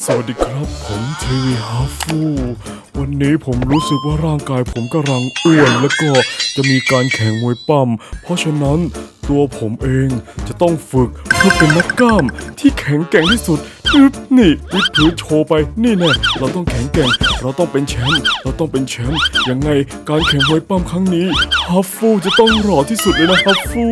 สวัสดีครับ ผมทีวีฮาฟูวันนี้ผมรู้สึกว่าร่างกายผมกำลังอ้วนแล้วก็จะมีการแข่งมวยปั้มเพราะฉะนั้นตัวผมเองจะต้องฝึกเพื่อเป็นนักกล้ามที่แข็งแกร่งที่สุด อึ๊บนี่วิดพื้นโชว์ไปนี่แน่เราต้องแข็งแกร่งเราต้องเป็นแชมป์เราต้องเป็นแชมป์ยังไงการแข่งมวยปั้มครั้งนี้ฮัฟฟูจะต้องหล่อที่สุดเลยนะฮัฟฟู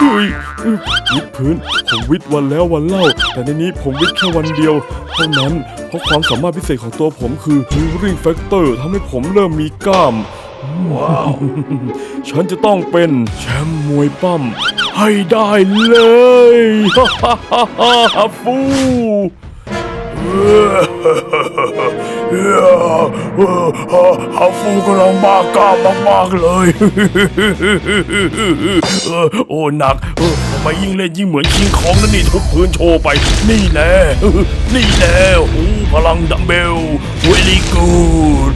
เฮ้ยอึ๊บวิดพื้นผมวิดวันแล้ววันเล่า แต่ในนี้ผมวิดแค่วันเดียวเท่านั้นเพราะความสามารถพิเศษของตัวผมคือ Healing Factor ทำให้ผมเริ่มมีกล้าม ว้าว ฉันจะต้องเป็นแชมป์มวยปั้ม ให้ได้เลยฮ่าฮ่าฮ่าฮ่าฟูฮาฟูกำลังบ้ากล้ามมากๆเลยเออโอ้หนักเออทำไมยิ่งเล่นยิ่งเหมือนคิงของนั่นนี่ทุบพื้นโชว์ไป นี่แน่เออนี่แน่โอ้พลังดัมเบลเวลี่กูด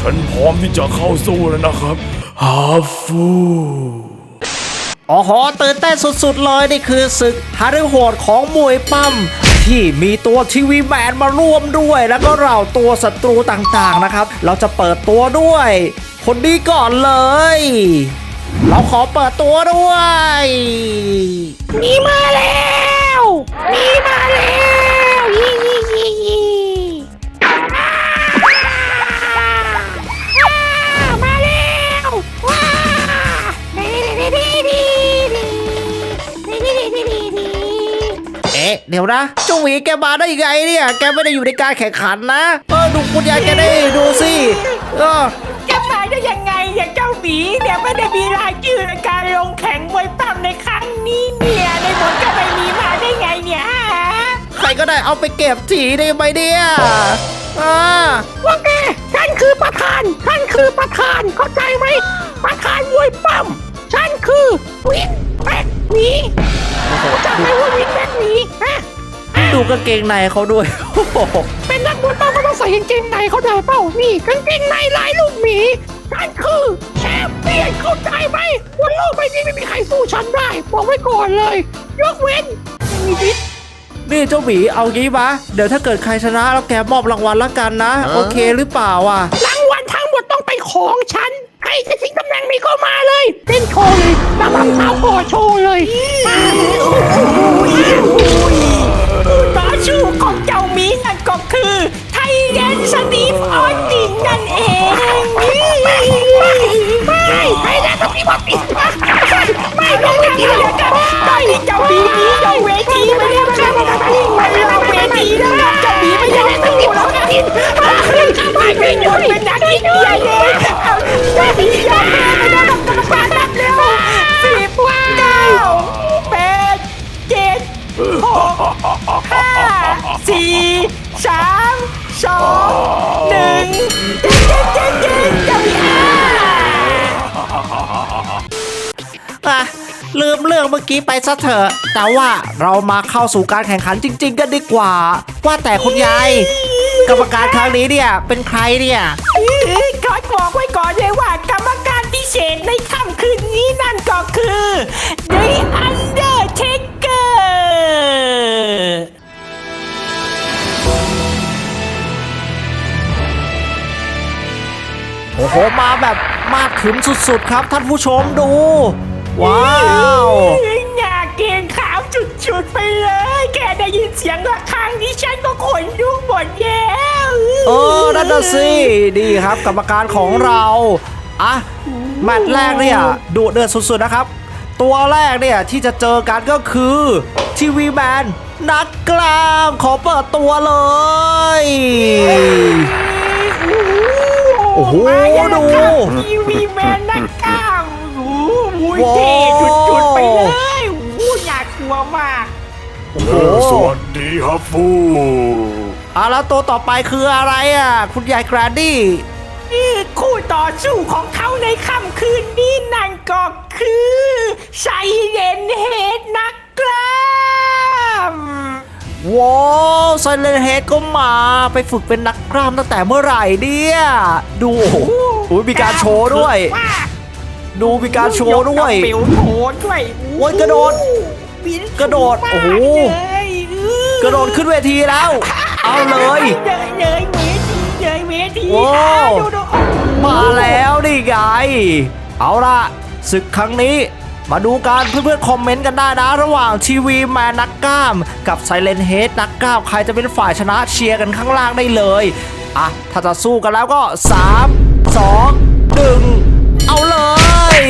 ฉันพร้อมที่จะเข้าสู้แล้วนะครับฮาฟู โอ้โหตื่นเต้นสุดๆเลยนี่คือศึกฮาริโหดของมวยปั้มที่มีตัวทีวีแมนมาร่วมด้วย แล้วก็เราตัวศัตรูต่างๆนะครับ เราจะเปิดตัวด้วย คนนี้ก่อนเลย เราขอเปิดตัวด้วยมีมาแล้วมีมา เอ๊ะเดี๋ยวนะเจ้าหวีแกมาได้ยังไงเนี่ย แกไม่ได้อยู่ในการแข่งขันนะ เออดูคุณยายแกได้ดูสิเออจะมาได้ยังไงอย่างเจ้าหมีเนี่ยไม่ได้มีรายชื่อในการลงแข่งมวยปั้มในครั้งนี้เนี่ยในบทก็ไม่มีมาได้ไงเนี่ยฮะใครก็ได้เอาไปเก็บทีได้ไหมเนี่ยอ่าว่าไงฉันคือประธานฉันคือประธานเข้าใจไหมประธานมวยปั้มฉันคือวินแบ็กหนีจำได้ว่าวินแบ็กหนีฮะ ดูกางเกงในเขาด้วยโอ้โหเป็นนักมวยปั้มก็ต้องใส่กางเกงในเข้าใจเปล่านี่กางเกงในลายลูกหมีฉันคือแชมเปี้ยนเข้าใจไหมวันโลกใบนี้ไม่มีใครสู้ฉันได้บอกไว้ก่อนเลย ยกเว้นมีวิทย์นี่เจ้าหมีเอางี้ปะเดี๋ยวถ้าเกิดใครชนะแล้วแกมอบรางวัลละกันนะ โอเคหรือเปล่าอะรางวัลทั้งหมดต้องเป็นของฉันใครจะชิงตำแหน่งนี้ก็มาเลยเต้นโชว์เลยนำรองเท้าก่อโชว์เลย ไม่หยุดเป็นนักที่ใหญ่เลยเจ้าหมียอมแพ้ไปแล้วครับกรรมการนับเร็วสิบเก้าแปดเจ็ดหกห้าสี่สามสองหนึ่งเจ๊เจ๊เจ๊เจ๊จ้าหมีอ่าอะลืมเรื่องเมื่อกี้ไปซะเถอะ แต่ว่าเรามาเข้าสู่การแข่งขันจริง ๆ กันดีกว่า ว่าแต่คุณยาย กรรมการครั้งนี้เนี่ยเป็นใครเนี่ยขอบอกไว้ก่อนเลยว่ากรรมการพิเศษในค่ำคืนนี้นั่นก็คือ The Undertaker โอ้โห มาแบบมาดขึมสุดๆครับท่านผู้ชมดู ว้าวหน้าเกงขาวจุดๆไปเลยแกได้ยินเสียงระฆังนี้ฉันก็ขนลุกหมดแล้ว เออนั่นน่ะสิดีครับกรรมการของเราอะแมตช์แรกเนี่ยดุเดือดสุดๆนะครับ ตัวแรกเนี่ยที่จะเจอกันก็คือทีวีแมนนักกล้ามขอเปิดตัวเลย โอ้โหมาแล้วดูนะครับทีวีแมนนักกล้ามโอ้โหเท่จุดๆไปเลยโอ้โหอยากกลัวมากโอ้โหสวัสดีฮัฟ ฟูอะแล้วตัวต่อไปคืออะไรอะ คุณยายแกรนดี้นี่คู่ต่อสู้ของเขาในค่ำคืนนี้นั่นก็คือไซเรนเฮดนักกล้ามว้าวไซเลนเฮดก็มาไปฝึกเป็นนักกล้ามตั้งแต่เมื่อไหร่เนี่ย ดูโอ้โหอุ๊ยมีการโชว์ด้วยว่าดูมีการโชว์ด้วยกระเบลโชว์ด้วยโอ้ยกระโดดบินกระโดดโอ้โหมากเลยอื้อกระโดดขึ้นเวทีแล้ว เอาเลยเยยเยยเวทีเยยเวทีโอ้อะดูดูมาแล้วนี่ไง เอาล่ะศึกครั้งนี้ มาดูกันเพื่อนๆคอมเมนต์กันได้นะ ระหว่างทีวีแมนนักกล้าม กับไซเลนเฮดนักกล้าม ใครจะเป็นฝ่ายชนะเชียร์กันข้างล่างได้เลย อะ ถ้าจะสู้กันแล้วก็ 3 2 1 เอาเลย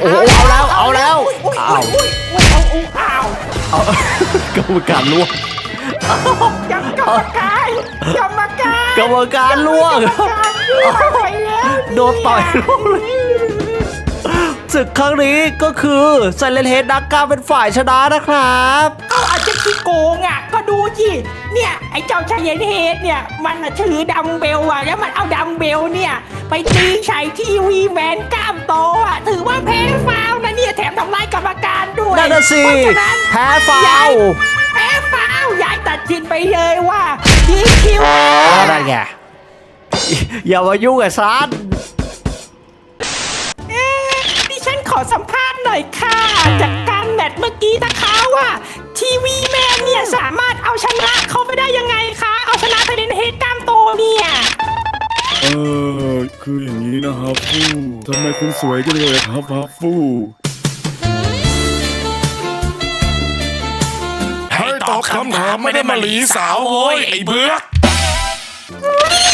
โอ้โหเอาแล้วเอาแล้ว อุ้ยอ้าวอุ้ยอุ้ยอุ้ยอุ้ยอ้าว เอา กรรมการล่วง ยังกรรมการกรรมการกรรมการล่วงกรรมการล่วงไปแล้วโดนต่อยล่วงเลยศึกครั้งนี้ก็คือไซเลนเฮดนักกล้ามเป็นฝ่ายชนะนะครับเอาอาจจะขี้โกงอะก็ดูสิเนี่ยไอ้เจ้าชายเยนเฮดเนี่ยมันน่ะถือดัมเบลอะแล้วมันเอาดัมเบลเนี่ยไปตีใส่ทีวีแมนกล้ามโตอะถือว่าแพ้ฟาวล์นะเนี่ยแถมทำลายกรรมการด้วยนั่นน่ะสิเพราะฉะนั้นแพ้ฟาว ล์ยายแพ้ฟาวล์ยายตัดสินไปเลยว่าดีคิวอะไรไงอย่ามายุ่งกับซันเอ๊ะดิฉันขอสัมภาษณ์หน่อยค่ะ จากการแมตช์เมื่อกี้นะคะว่า ทีวีแมนเนี่ยสามารถเอาชนะเขาไปได้ยังไงคะ เอาชนะไทเดนเฮดกล้ามโตเนี่ยเออคืออย่างนี้นะฮัฟฟูทำไมคุณสวยจังเลยครับฮัฟฟู ตอบคำถามไม่ได้มาหลีสาวโว้ยไอ้เบือก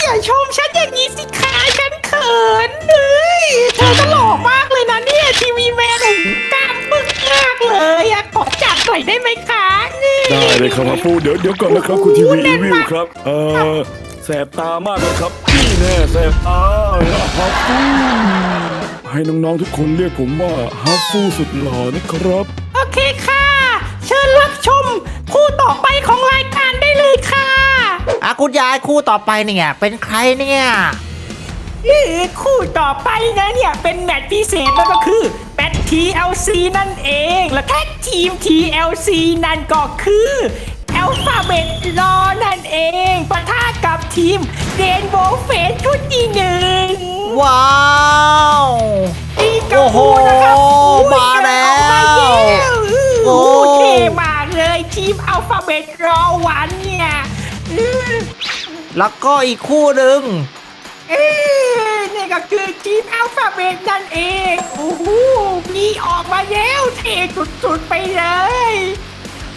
อย่าชมฉันอย่างนี้สิคะฉันเขินเลยเธอก็หล่อมากเลยนะเนี่ยทีวีแมนโอ้โหกล้ามบึกมากเลยอะขอจับหน่อยได้ไหมคะนี่ได้เลยครับฮัฟฟูเดี๋ยวเดี๋ยวก่อนนะครับคุณทีวีอีวิวครับ เออแสบตามากเลยครับนี่แน่แสบตาฮัฟฟูให้น้องๆทุกคนเรียกผมว่าฮัฟฟูสุดหล่อนะครับ โอเคค่ะเชิญรับชม คู่ต่อไปของรายการได้เลยค่ะอะคุณยายคู่ต่อไปเนี่ย เป็นใครเนี่ยเอ้ยคู่ต่อไปนะเนี่ย เป็นแมตช์พิเศษนั่นก็คือแมตช์ TLC นั่นเอง และแท็กทีม TLC นั่นก็คือ Alphabet Law นั่นเองปะทะกับทีม Rainbow Face ชุดที่หนึ่งว้าวอีกกับโอ้โหคู่นะครับมาแล้วมาแล้วโอ้โอ้เท่มาก เลยทีม Alphabet Law วันเนี่ยอื้อแล้วก็อีกคู่หนึ่งเอ้ยนี่ก็คือทีมอัลฟาเบตนั่นเองโอ้โหมีออกมาแล้วเท่สุดๆไปเลย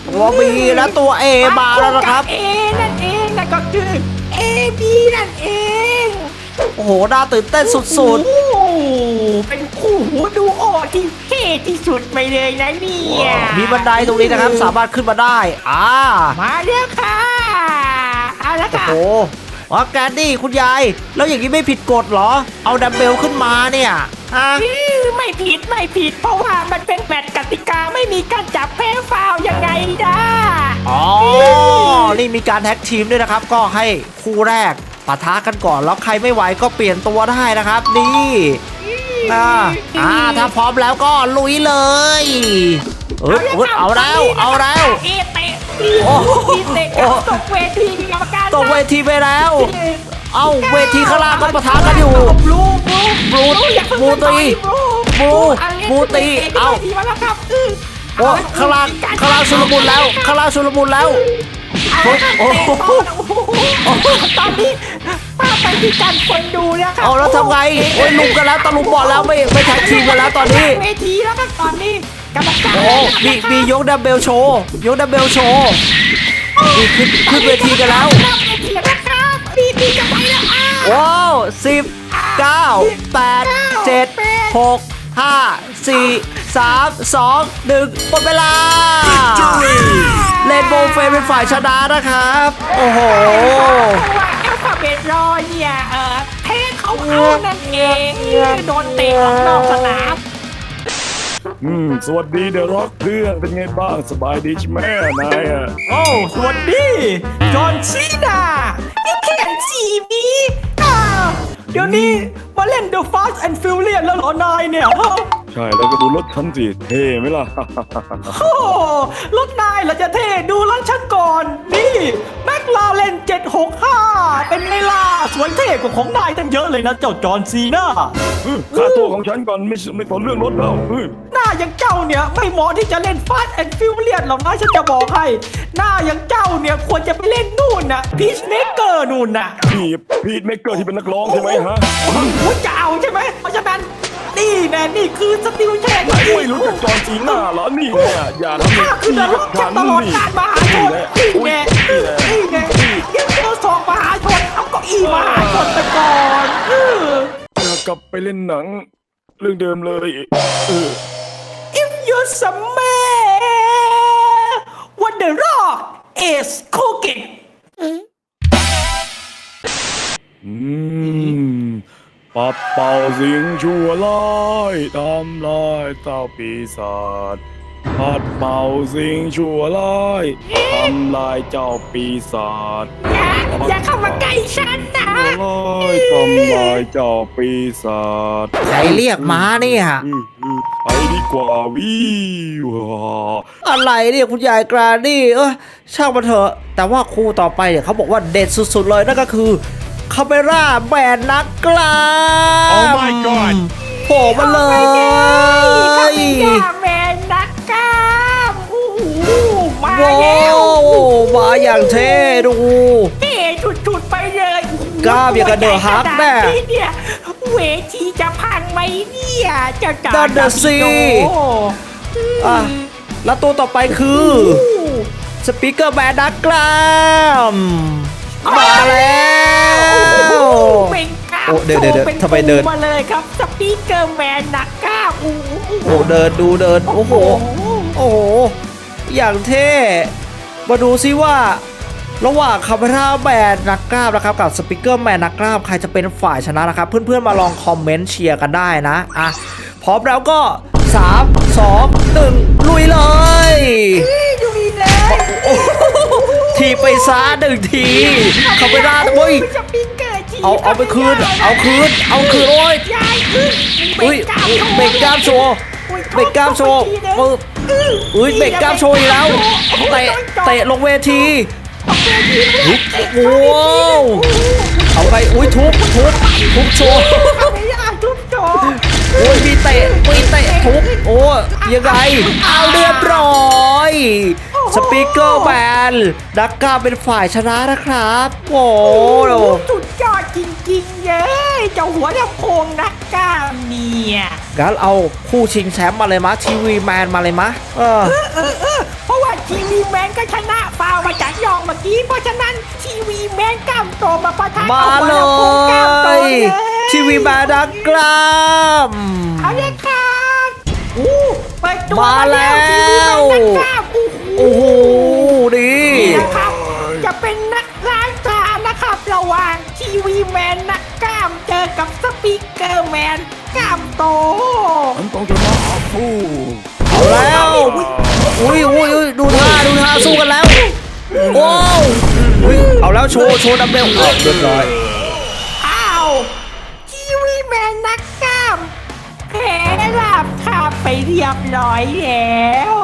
ตัวบีและตัวเอมาแล้วนะครับ เอนั่นเองนั่นก็คือ A B นั่นเองโอ้โหน่าตื่นเต้นสุดโอ้โหเป็นคู่หูดูโอที่เท่ที่สุดไปเลยนะเนี่ยๆมีบันไดตรงนี้นะครับ สามารถขึ้นมาได้อ่ามาแล้วค่ะเอาละโอ้ค่ะโหว่าแกนดี้คุณยาย แล้วอย่างนี้ไม่ผิดกฎเหรอ เอาดัมเบลขึ้นมาเนี่ยฮะอื้อไม่ผิดไม่ผิด เพราะว่ามันเป็นแมตช์กติกาไม่มีการจับแพ้ฟาวล์ยังไงนะอ๋อ นี่มีการแท็กทีมด้วยนะครับ ก็ให้คู่แรกปะทะกันก่อน แล้วใครไม่ไหวก็เปลี่ยนตัวได้นะครับ นี่ อ่าอ่าถ้าพร้อมแล้วก็ลุยเลยเอยเอยเอาแล้ว เอาแล้ว เอเตะโอ้โหอีเตะกับตกเวทีมีกรรมการตกเวทีไปแล้ว เอาเวทีข้างล่างก็ปะทะกันอยู่ บลูบลูบลูอย่าเพิ่งบลูตีบลูบลูตีเอาเอาทีมาแล้วครับอื้อโอ้ข้างล่างข้างล่างชุลมุนแล้วข้างล่างชุลมุนแล้วเอาละครับโอ้โห โอ้โหตอนนี้ป้า ไปที่การคนดูนะครับเอาแล้วทำไงโอ้ยลุมกันแล้วตะลุมบอลแล้วไม่ไม่แท็กทีมกันแล้วตอนนี้เวทีแล้วครับตอนนี้กรรมการโอ้มีมียกดัมเบลโชว์ยกดัมเบลโชว์นี่ขึ้นขึ้นเวทีกันแล้วนับเวทีแล้วนะครับดีดีจะไปแล้วอ้าวว้าวสิบเก้าแปดเจ็ดหกห้าสี่สามสองหนึ่งหมดเวลาเลนโบว์เฟรมเป็นฝ่ายชนะนะครับ โอ้โห เพราะว่าแอลฟาเบตรอเนี่ยเออเทเขาเอานั่นเองโดนเตะออกนอกสนามอืมสวัสดีเดอะร็อกเพื่อนเป็นไงบ้างสบายดีใช่ไหมนายอะโอ้สวัสดีจอห์นซีนานี่แข่งสีมีอ้าวเดี๋ยวนี้มาเล่น The Fast and Furious แล้วเหรอนายเนี่ยใช่แล้วก็ดูรถฉันสิเท่ไหมล่ะ โอ้รถนายเหราจะเท่ดูรถฉันก่อน นี่แมคลาเรน765 เป็นไงล่ะสวยเท่กว่าของนายตั้งเยอะเลยนะเจ้าจอห์นซีน่า ค่าตัวของฉันก่อนไม่ไม่สนเรื่องรถแล้วเฮ้ยหน้าอย่างเจ้าเนี่ยไม่เหมาะที่จะเล่นฟาสต์แอนด์ฟิวเลียนหรอกนะฉันจะบอกให้ หน้าอย่างเจ้าเนี่ยควรจะไปเล่นนู่นน่ะพีชเมเกอร์นู่นน่ะพี่พีทเมกเกอร์ที่เป็นนักร้องใช่ไหมฮะ คุณจะเอาใช่ไหมเพราะฉะนั้น นี่แน่นี่คือสติลแชร์ไม่รู้จักจอห์นซีน่าเหรอนี่เนี่ยอย่าทำข้าคือนรกจะตลอดการมหาชนนี่แน่นี่แน่เดี๋ยวเจอสองมหาชนเอาเก็อีมหาชนไปก่อนเออ อยากกลับไปเล่นหนัง เรื่องเดิมเลย เออ If you smell what the rock is cooking อืม ปัดเป่าสิ่งชั่วร้ายทำลายเจ้าปีศาจปัดเป่าสิ่งชั่วร้ายทำลายเจ้าปีศาจอย่าอย่าเข้ามาใกล้ฉันนะร้ายทำลายเจ้าปีศาจใครเรียกม้าเนี่ยอืมอืมไปดีกว่าวิวอะไรเนี่ยคุณยายกรานี่เออช่างมันเถอะ แต่ว่าครูต่อไปเนี่ยเขาบอกว่าเด็ดสุดๆเลยนั่นก็คือ คาเมร่าแบนนักกล้าม Oh my god โผล่มาเลยอย่าแมนนักกล้ามโอ้โหมาว้าแล้ววมาอย่างเท่ดู เท่ชุดๆไปเลยโอ้โหกล้ามอย่างกับเดอะฮักแน่ขนาดนี้เนี่ยเวทีจะพังไหมเนี่ยเจ้าจ๋านั่นน่ะสิโอ้อะแล้วตัวต่อไปคือโหสปีกเกอร์แบนนักกล้าม มาแล้วเป็นกล้ามโอ้เดี๋ยวเดี๋ยวเดี๋ยวป็นทำไมเดินปูมาเลยครับสปีกเกอร์แมนนักกล้ามโอ้โหโอ้เดินดูเดินโอ้โหโอ้โหอย่างเท่มาดูซิว่า ระหว่างคาเมราแมนนักกล้ามนะครับกับสปิเกอร์แมนนักกล้ามใครจะเป็นฝ่ายชนะนะครับ เพื่อนๆมาลองคอมเมนต์เชียร์กันได้นะอะพร้อมแล้วก็ 3 2 1 ลุยเลยดูดีเลย ทีไปซะหนึ่งทีคาเมราโอ้ยสปีกเกอร์ทีเอาเอาไปคืน เอาคืน เอาคืนโอ้ยยายคืนอุ้ยเบรกกล้ามโชว์เบรกกล้ามโชว์ปึ๊บอุ้ยเบรกกล้ามโชว์อีกแล้วเตะเตะลงเวทีโอ้โหเอาไปอุ้ยทุบทุบทุบโชว์ โอ้ยมีเตะมีเตะทุบโอ้ยังไงเอาเรียบร้อยสปีกเกอร์แมนดักกล้าเป็นฝ่ายชนะนะครับ โอ้โหสุดยอดจริงๆเลยเจ้าหัวลำโพงนักกล้ามเนี่ยงั้นเอาคู่ชิงแชมป์มาเลยมะทีวีแมนมาเลยมะเออเออเออเพราะว่าทีวีแมนก็ชนะฟาวมาจากยองเมื่อกี้เพราะฉะนั้นทีวีแมนกล้ามโตมาประทะมากับเลหัวลำโพงกล้ามโตยเลย ทีวีแมนดักกล้ามเอาเลยครับอู้เปิดตัวมาแล้วทีวีแมนนักกล้ามโอ้โหโอ้โหดีนี่นะครับจะเป็นนักล้างจานนะครับ ระหว่างทีวีแมนนักกล้ามเจอกับสปีกเกอร์แมนกล้ามโตฉันต้องชนะฟู่เอาแล้วอุ้ยอุ้ยอุ้ยดูท่าดูท่าสู้กันแล้วโอ้วอุ้ยเอาแล้วโชว์โชว์ดัมเบลเอาเรียบร้อย เรียบร้อยแล้ว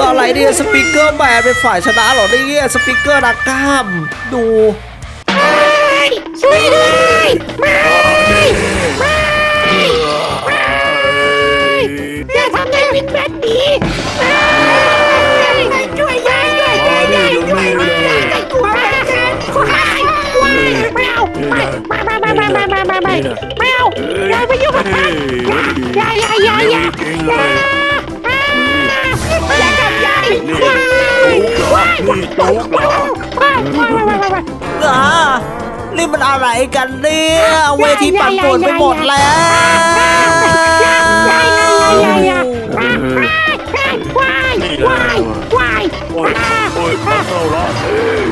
อะไรเนี่ยสปีกเกอร์แมนเป็นฝ่ายชนะเหรอเนี่ยสปีกเกอร์ดักกล้ามดูช่วยด้วยไม่อย่าทำให้วินแบนดีช่วยยายด้วยช่วยยายด้วยยายจะกลัวแม่กันว้ายว้ายไม่เอาไม่ไม่ไม่ไม่ไม่ไม่ไม่ ไม่ไม่เอายายไม่ยุ่งกับฉันยายยายยายยายยายอย่ากับยายว้ายว้ายนี่จุกเหรอว้ายว้ายว้ายว้ายว้ายอ่านี่มันอะไรกันเนี่ยเวทีปั่นป่วนไปหมดแล้วว้ายว้ายว้ายโอ้ยโอ้ยมาเข้าละเอ้ย